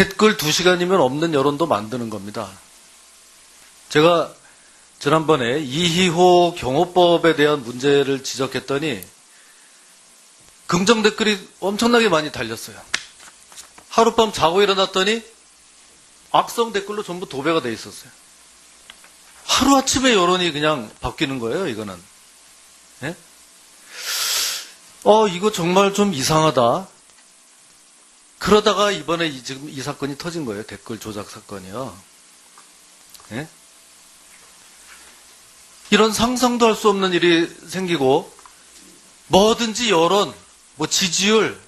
댓글 2시간이면 없는 여론도 만드는 겁니다. 제가 지난번에 이희호 경호법에 대한 문제를 지적했더니 긍정 댓글이 엄청나게 많이 달렸어요. 하룻밤 자고 일어났더니 악성 댓글로 전부 도배가 돼 있었어요. 하루아침에 여론이 그냥 바뀌는 거예요, 이거는. 예? 어, 이거 정말 좀 이상하다. 그러다가 이번에 이, 지금 이 사건이 터진 거예요. 댓글 조작 사건이요. 예? 이런 상상도 할 수 없는 일이 생기고 뭐든지 여론, 뭐 지지율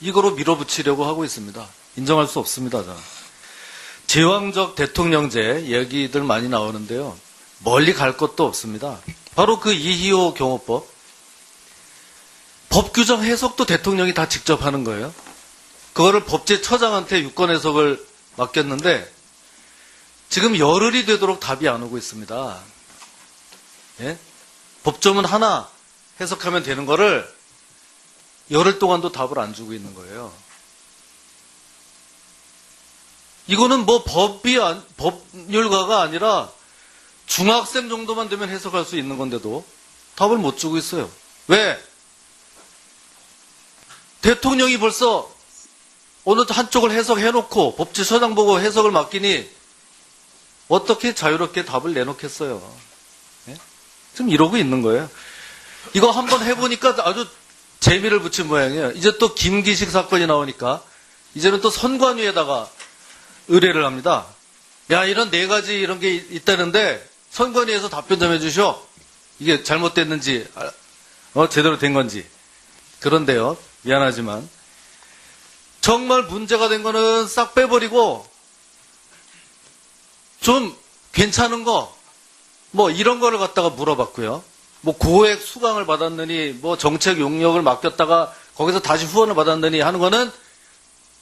이거로 밀어붙이려고 하고 있습니다. 인정할 수 없습니다. 저는. 제왕적 대통령제 얘기들 많이 나오는데요. 멀리 갈 것도 없습니다. 바로 그 이희호 경호법. 법 규정 해석도 대통령이 다 직접 하는 거예요. 그거를 법제처장한테 유권 해석을 맡겼는데 지금 열흘이 되도록 답이 안 오고 있습니다. 예? 법조문 하나 해석하면 되는 거를 열흘 동안도 답을 안 주고 있는 거예요. 이거는 뭐 법이 안- 법률가가 아니라 중학생 정도만 되면 해석할 수 있는 건데도 답을 못 주고 있어요. 왜? 대통령이 벌써 어느 한쪽을 해석해놓고 법제처장 보고 해석을 맡기니 어떻게 자유롭게 답을 내놓겠어요. 예? 지금 이러고 있는 거예요. 이거 한번 해보니까 아주 재미를 붙인 모양이에요. 이제 또 김기식 사건이 나오니까 이제는 또 선관위에다가 의뢰를 합니다. 야, 이런 네 가지 이런 게 있다는데 선관위에서 답변 좀 해주셔. 이게 잘못됐는지, 아, 어, 제대로 된 건지. 그런데요, 미안하지만 정말 문제가 된 거는 싹 빼버리고 좀 괜찮은 거, 뭐 이런 거를 갖다가 물어봤고요. 뭐 고액 수강을 받았느니, 뭐 정책 용역을 맡겼다가 거기서 다시 후원을 받았느니 하는 거는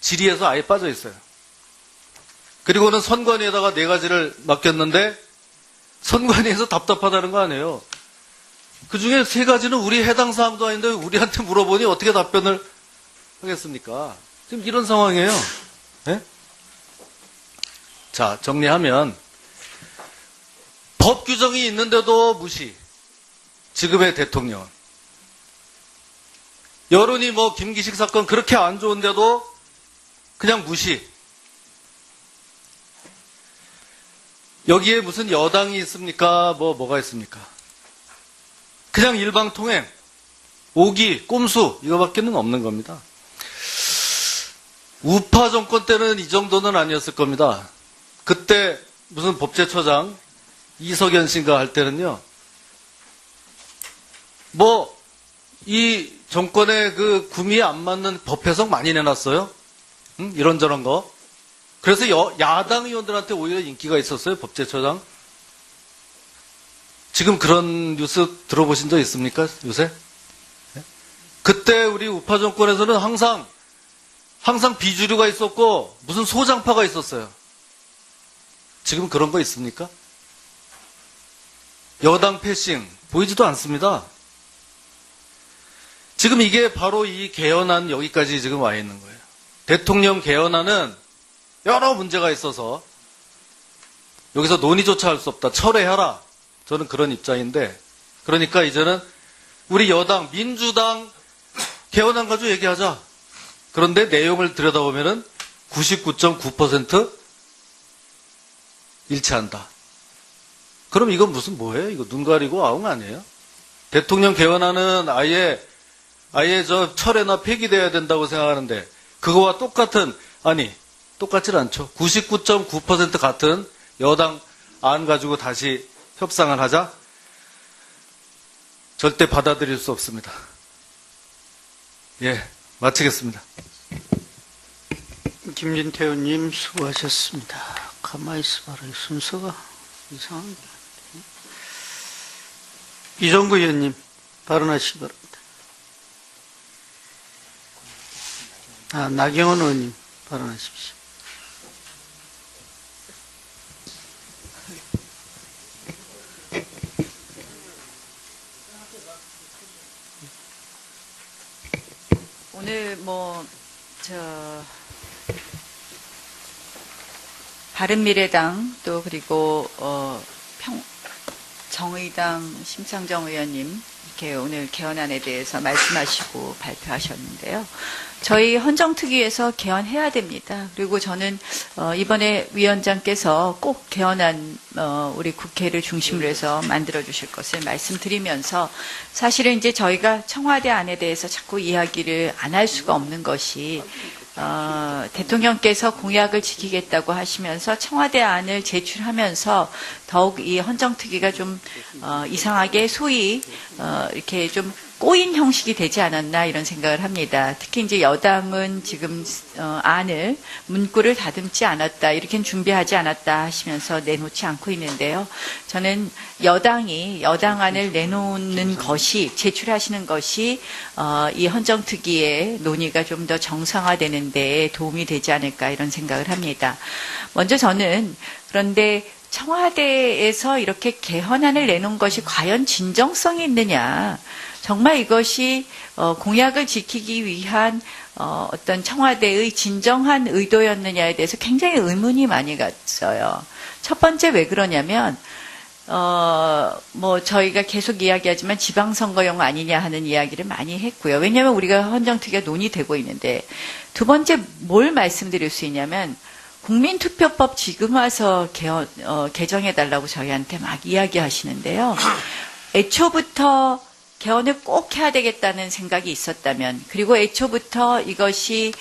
질의에서 아예 빠져 있어요. 그리고는 선관위에다가 네 가지를 맡겼는데 선관위에서 답답하다는 거 아니에요. 그 중에 세 가지는 우리 해당 사항도 아닌데 우리한테 물어보니 어떻게 답변을 하겠습니까? 지금 이런 상황이에요. 예? 자, 정리하면 법 규정이 있는데도 무시. 지금의 대통령. 여론이 뭐 김기식 사건 그렇게 안 좋은데도 그냥 무시. 여기에 무슨 여당이 있습니까? 뭐, 뭐가 있습니까? 그냥 일방통행, 오기, 꼼수, 이거밖에는 없는 겁니다. 우파 정권 때는 이 정도는 아니었을 겁니다. 그때 무슨 법제처장 이석연 씨가 할 때는요, 뭐, 이 정권의 그 구미에 안 맞는 법 해석 많이 내놨어요. 응? 이런저런 거. 그래서 여- 야당 의원들한테 오히려 인기가 있었어요, 법제처장. 지금 그런 뉴스 들어보신 적 있습니까, 요새? 예? 그때 우리 우파 정권에서는 항상, 항상 비주류가 있었고, 무슨 소장파가 있었어요. 지금 그런 거 있습니까? 여당 패싱, 보이지도 않습니다. 지금 이게 바로 이 개헌안 여기까지 지금 와 있는 거예요. 대통령 개헌안은 여러 문제가 있어서 여기서 논의조차 할 수 없다. 철회하라. 저는 그런 입장인데 그러니까 이제는 우리 여당 민주당 개헌안 가지고 얘기하자. 그런데 내용을 들여다보면은 99.9% 일치한다. 그럼 이건 무슨 뭐예요? 이거 눈 가리고 아웅 아니에요? 대통령 개헌안은 아예 아예 저 철회나 폐기돼야 된다고 생각하는데 그거와 똑같은 아니 똑같질 않죠. 99.9% 같은 여당 안 가지고 다시 협상을 하자? 절대 받아들일 수 없습니다. 예, 마치겠습니다. 김진태 의원님 수고하셨습니다. 가만히 있어봐라. 이 순서가 이상한 게. 이정구 의원님 발언하시기 바랍니다. 아, 나경원 의원님 발언하십시오. 오늘 뭐, 저, 바른미래당 또 그리고, 어, 평, 정의당 심창정 의원님 이렇게 오늘 개헌안에 대해서 말씀하시고 발표하셨는데요. 저희 헌정특위에서 개헌해야 됩니다. 그리고 저는 어, 이번에 위원장께서 꼭 개헌안 어, 우리 국회를 중심으로 해서 만들어 주실 것을 말씀드리면서 사실은 이제 저희가 청와대 안에 대해서 자꾸 이야기를 안 할 수가 없는 것이 어, 대통령께서 공약을 지키겠다고 하시면서 청와대 안을 제출하면서 더욱 이 헌정특위가 좀 어, 이상하게 소위 어, 이렇게 좀 꼬인 형식이 되지 않았나 이런 생각을 합니다. 특히 이제 여당은 지금 어, 안을 문구를 다듬지 않았다 이렇게는 준비하지 않았다 하시면서 내놓지 않고 있는데요. 저는 여당이 여당 안을 내놓는 것이 제출하시는 것이 어, 이 헌정특위의 논의가 좀 더 정상화되는 데 도움이 되지 않을까 이런 생각을 합니다. 먼저 저는 그런데 청와대에서 이렇게 개헌안을 내놓은 것이 과연 진정성이 있느냐. 정말 이것이 어, 공약을 지키기 위한 어, 어떤 청와대의 진정한 의도였느냐에 대해서 굉장히 의문이 많이 갔어요. 첫 번째 왜 그러냐면 어, 뭐, 저희가 계속 이야기하지만 지방선거용 아니냐 하는 이야기를 많이 했고요. 왜냐하면 우리가 헌정특위가 논의되고 있는데, 두 번째 뭘 말씀드릴 수 있냐면, 국민투표법 지금 와서 개헌, 어, 개정해달라고 저희한테 막 이야기하시는데요. 애초부터 개헌을 꼭 해야 되겠다는 생각이 있었다면, 그리고 애초부터 이것이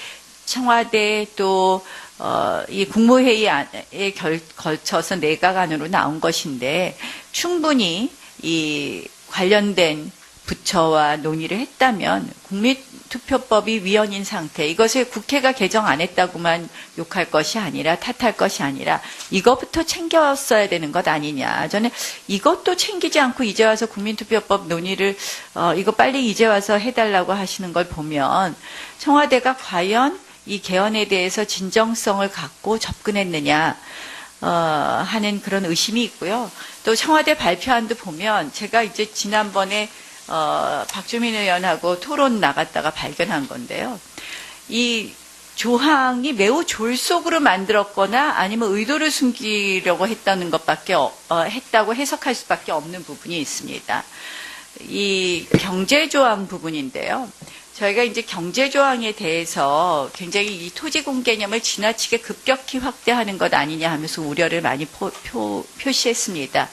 청와대 또, 어, 이 국무회의에 결, 걸쳐서 내각 안으로 나온 것인데, 충분히 이 관련된 부처와 논의를 했다면, 국민투표법이 위헌인 상태, 이것을 국회가 개정 안 했다고만 욕할 것이 아니라, 탓할 것이 아니라, 이것부터 챙겼어야 되는 것 아니냐. 저는 이것도 챙기지 않고 이제 와서 국민투표법 논의를, 어, 이거 빨리 이제 와서 해달라고 하시는 걸 보면, 청와대가 과연 이 개헌에 대해서 진정성을 갖고 접근했느냐, 어, 하는 그런 의심이 있고요. 또 청와대 발표안도 보면 제가 이제 지난번에 어, 박주민 의원하고 토론 나갔다가 발견한 건데요. 이 조항이 매우 졸속으로 만들었거나 아니면 의도를 숨기려고 했다는 것밖에 어, 어, 했다고 해석할 수밖에 없는 부분이 있습니다. 이 경제조항 부분인데요. 저희가 이제 경제조항에 대해서 굉장히 이 토지공 개념을 지나치게 급격히 확대하는 것 아니냐 하면서 우려를 많이 포, 표, 표시했습니다.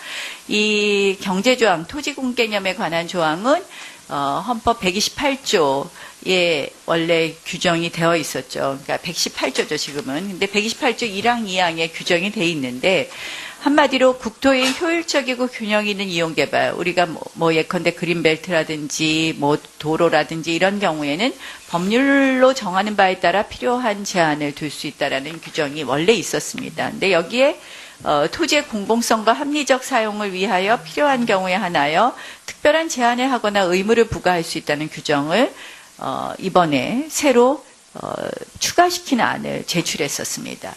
이 경제조항, 토지공 개념에 관한 조항은 어, 헌법 128조에 원래 규정이 되어 있었죠. 그러니까 118조죠, 지금은. 근데 128조 1항, 2항에 규정이 돼 있는데 한마디로 국토의 효율적이고 균형 있는 이용 개발. 우리가 뭐, 뭐 예컨대 그린벨트라든지 뭐 도로라든지 이런 경우에는 법률로 정하는 바에 따라 필요한 제한을 둘 수 있다라는 규정이 원래 있었습니다. 근데 여기에 어, 토지의 공공성과 합리적 사용을 위하여 필요한 경우에 하나여 특별한 제한을 하거나 의무를 부과할 수 있다는 규정을 어, 이번에 새로 어, 추가시키는 안을 제출했었습니다.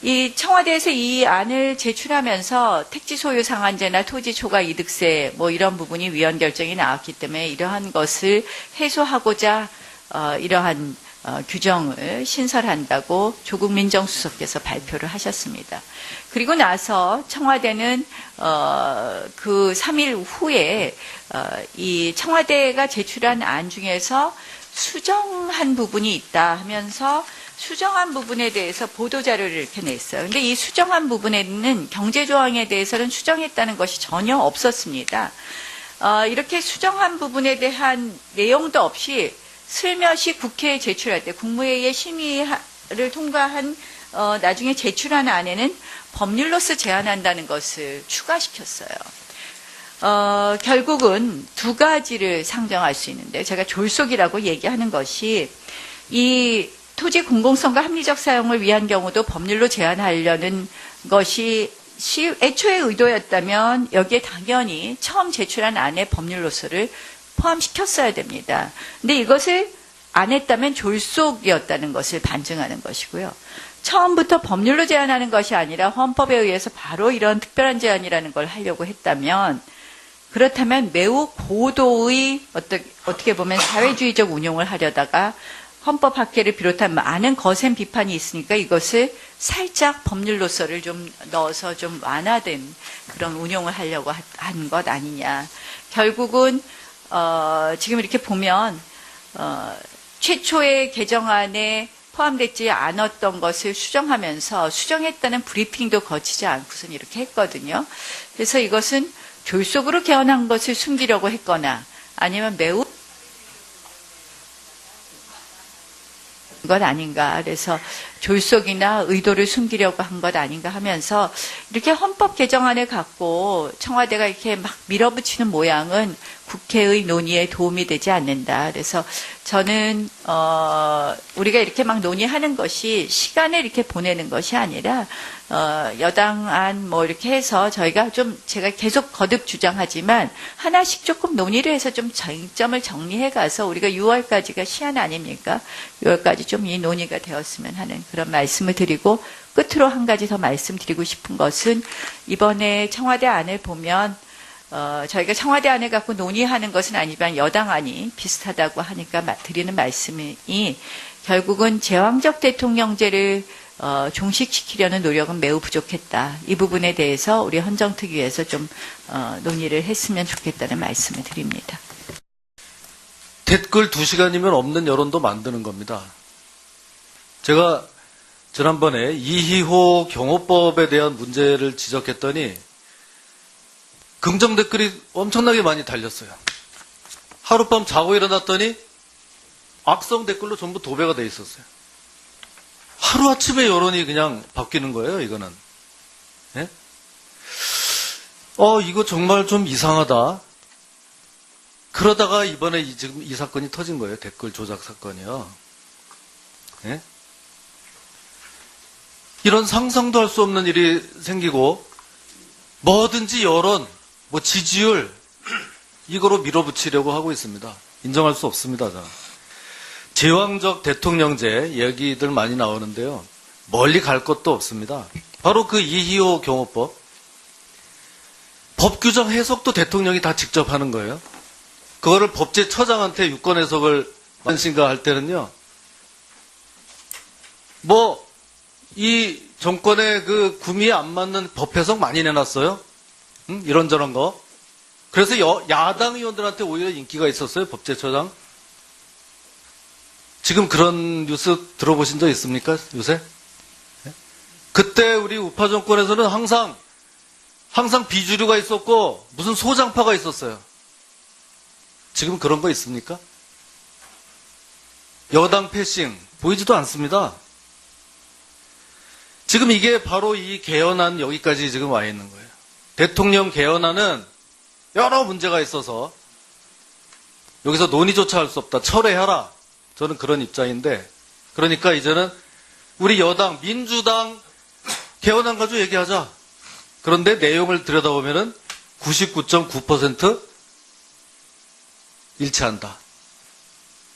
이 청와대에서 이 안을 제출하면서 택지 소유 상한제나 토지 초과 이득세 뭐 이런 부분이 위헌 결정이 나왔기 때문에 이러한 것을 해소하고자 어, 이러한 어, 규정을 신설한다고 조국 민정수석께서 발표를 하셨습니다. 그리고 나서 청와대는 어, 그 3일 후에 어, 이 청와대가 제출한 안 중에서 수정한 부분이 있다 하면서 수정한 부분에 대해서 보도자료를 이렇게 냈어요. 근데 이 수정한 부분에는 경제조항에 대해서는 수정했다는 것이 전혀 없었습니다. 어, 이렇게 수정한 부분에 대한 내용도 없이 슬며시 국회에 제출할 때 국무회의의 심의를 통과한 어, 나중에 제출한 안에는 법률로서 제한한다는 것을 추가시켰어요. 어, 결국은 두 가지를 상정할 수 있는데 제가 졸속이라고 얘기하는 것이 이 토지 공공성과 합리적 사용을 위한 경우도 법률로 제한하려는 것이 시, 애초에 의도였다면 여기에 당연히 처음 제출한 안에 법률로서를 포함시켰어야 됩니다. 근데 이것을 안 했다면 졸속이었다는 것을 반증하는 것이고요. 처음부터 법률로 제한하는 것이 아니라 헌법에 의해서 바로 이런 특별한 제한이라는 걸 하려고 했다면 그렇다면 매우 고도의 어떻게, 보면 사회주의적 운용을 하려다가 헌법 학계를 비롯한 많은 거센 비판이 있으니까 이것을 살짝 법률로서를 좀 넣어서 좀 완화된 그런 운용을 하려고 한 것 아니냐. 결국은 어, 지금 이렇게 보면 어, 최초의 개정안에 포함되지 않았던 것을 수정하면서 수정했다는 브리핑도 거치지 않고선 이렇게 했거든요. 그래서 이것은 졸속으로 개헌한 것을 숨기려고 했거나 아니면 매우 것 아닌가. 그래서 졸속이나 의도를 숨기려고 한 것 아닌가 하면서 이렇게 헌법 개정안을 갖고 청와대가 이렇게 막 밀어붙이는 모양은 국회의 논의에 도움이 되지 않는다. 그래서 저는 어 우리가 이렇게 막 논의하는 것이 시간을 이렇게 보내는 것이 아니라 어 여당 안 뭐 이렇게 해서 저희가 좀 제가 계속 거듭 주장하지만 하나씩 조금 논의를 해서 좀 쟁점을 정리해 가서 우리가 6월까지가 시한 아닙니까? 6월까지 좀 이 논의가 되었으면 하는 그런 말씀을 드리고 끝으로 한 가지 더 말씀드리고 싶은 것은 이번에 청와대 안을 보면 어, 저희가 청와대 안을 갖고 논의하는 것은 아니지만 여당 안이 비슷하다고 하니까 마- 드리는 말씀이 결국은 제왕적 대통령제를 어, 종식시키려는 노력은 매우 부족했다. 이 부분에 대해서 우리 헌정특위에서 좀 어, 논의를 했으면 좋겠다는 말씀을 드립니다. 댓글 2시간이면 없는 여론도 만드는 겁니다. 제가 지난번에 이희호 경호법에 대한 문제를 지적했더니 긍정 댓글이 엄청나게 많이 달렸어요. 하룻밤 자고 일어났더니 악성 댓글로 전부 도배가 돼 있었어요. 하루아침에 여론이 그냥 바뀌는 거예요, 이거는. 예? 어, 이거 정말 좀 이상하다. 그러다가 이번에 이, 지금 이 사건이 터진 거예요. 댓글 조작 사건이요. 예? 이런 상상도 할 수 없는 일이 생기고 뭐든지 여론, 뭐 지지율 이거로 밀어붙이려고 하고 있습니다. 인정할 수 없습니다. 저는. 제왕적 대통령제 얘기들 많이 나오는데요. 멀리 갈 것도 없습니다. 바로 그 이희호 경호법. 법 규정 해석도 대통령이 다 직접 하는 거예요. 그거를 법제처장한테 유권 해석을 만신가 할 때는요. 뭐, 이 정권의 그 구미에 안 맞는 법 해석 많이 내놨어요. 응? 이런저런 거. 그래서 여- 야당 의원들한테 오히려 인기가 있었어요. 법제처장. 지금 그런 뉴스 들어보신 적 있습니까? 요새? 예? 그때 우리 우파 정권에서는 항상, 항상 비주류가 있었고, 무슨 소장파가 있었어요. 지금 그런 거 있습니까? 여당 패싱 보이지도 않습니다. 지금 이게 바로 이 개헌안 여기까지 지금 와 있는 거예요. 대통령 개헌안은 여러 문제가 있어서 여기서 논의조차 할 수 없다. 철회하라. 저는 그런 입장인데 그러니까 이제는 우리 여당 민주당 개헌안 가지고 얘기하자. 그런데 내용을 들여다보면은 99.9% 일치한다.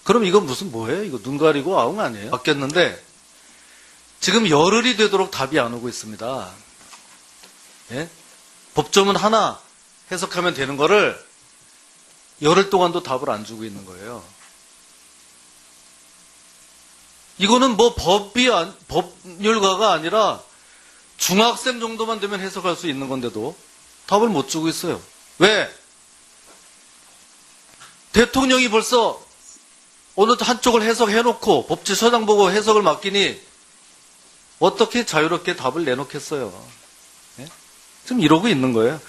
그럼 이건 무슨 뭐예요? 이거 눈 가리고 아웅 아니에요? 바뀌었는데 지금 열흘이 되도록 답이 안 오고 있습니다. 예? 법조문 하나 해석하면 되는 거를 열흘 동안도 답을 안 주고 있는 거예요. 이거는 뭐 법이 안- 법률가가 아니라 중학생 정도만 되면 해석할 수 있는 건데도 답을 못 주고 있어요. 왜? 대통령이 벌써 어느 한쪽을 해석해놓고 법제처장 보고 해석을 맡기니 어떻게 자유롭게 답을 내놓겠어요. 예? 지금 이러고 있는 거예요.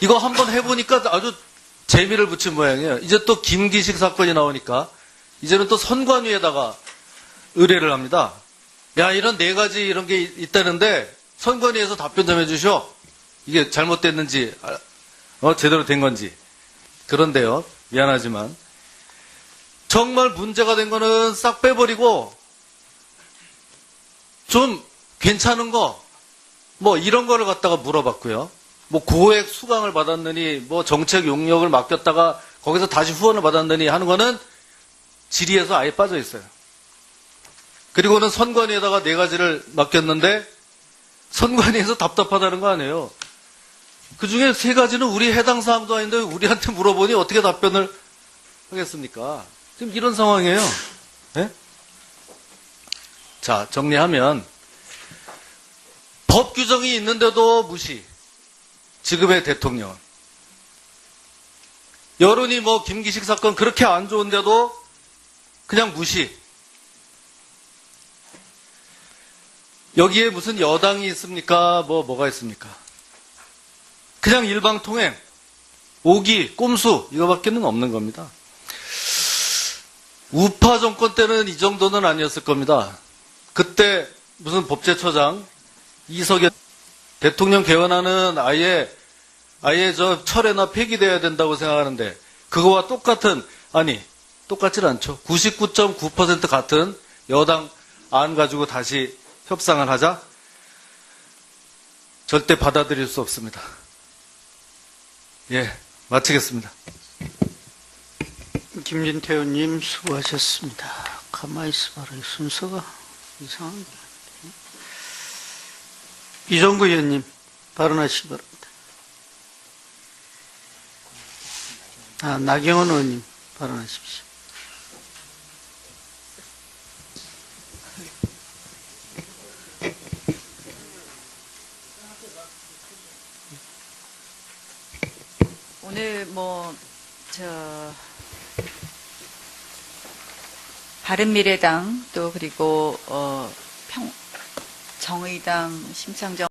이거 한번 해보니까 아주 재미를 붙인 모양이에요. 이제 또 김기식 사건이 나오니까 이제는 또 선관위에다가 의뢰를 합니다. 야 이런 네 가지 이런 게 있- 있다는데 선관위에서 답변 좀 해주셔. 이게 잘못됐는지 아, 어, 제대로 된 건지. 그런데요. 미안하지만 정말 문제가 된 거는 싹 빼버리고 좀 괜찮은 거, 뭐 이런 거를 갖다가 물어봤고요. 뭐 고액 수강을 받았느니, 뭐 정책 용역을 맡겼다가 거기서 다시 후원을 받았느니 하는 거는 질의에서 아예 빠져 있어요. 그리고는 선관위에다가 네 가지를 맡겼는데 선관위에서 답답하다는 거 아니에요. 그 중에 세 가지는 우리 해당 사항도 아닌데 우리한테 물어보니 어떻게 답변을 하겠습니까? 지금 이런 상황이에요. 예? 자, 정리하면 법 규정이 있는데도 무시. 지금의 대통령. 여론이 뭐 김기식 사건 그렇게 안 좋은데도 그냥 무시. 여기에 무슨 여당이 있습니까? 뭐, 뭐가 있습니까? 그냥 일방 통행, 오기, 꼼수, 이거밖에는 없는 겁니다. 우파 정권 때는 이 정도는 아니었을 겁니다. 그때 무슨 법제처장, 이석연 대통령 개헌안은 아예, 아예 저 철회나 폐기돼야 된다고 생각하는데, 그거와 똑같은, 아니, 똑같진 않죠. 99.9% 같은 여당 안 가지고 다시 협상을 하자? 절대 받아들일 수 없습니다. 예, 마치겠습니다. 김진태 의원님 수고하셨습니다. 가만히 있어봐라. 이 순서가 이상한 게. 이종구 의원님 발언하시기 바랍니다. 아, 나경원 의원님 발언하십시오. 오늘 뭐, 저, 바른미래당 또 그리고, 어, 평, 정의당 심상정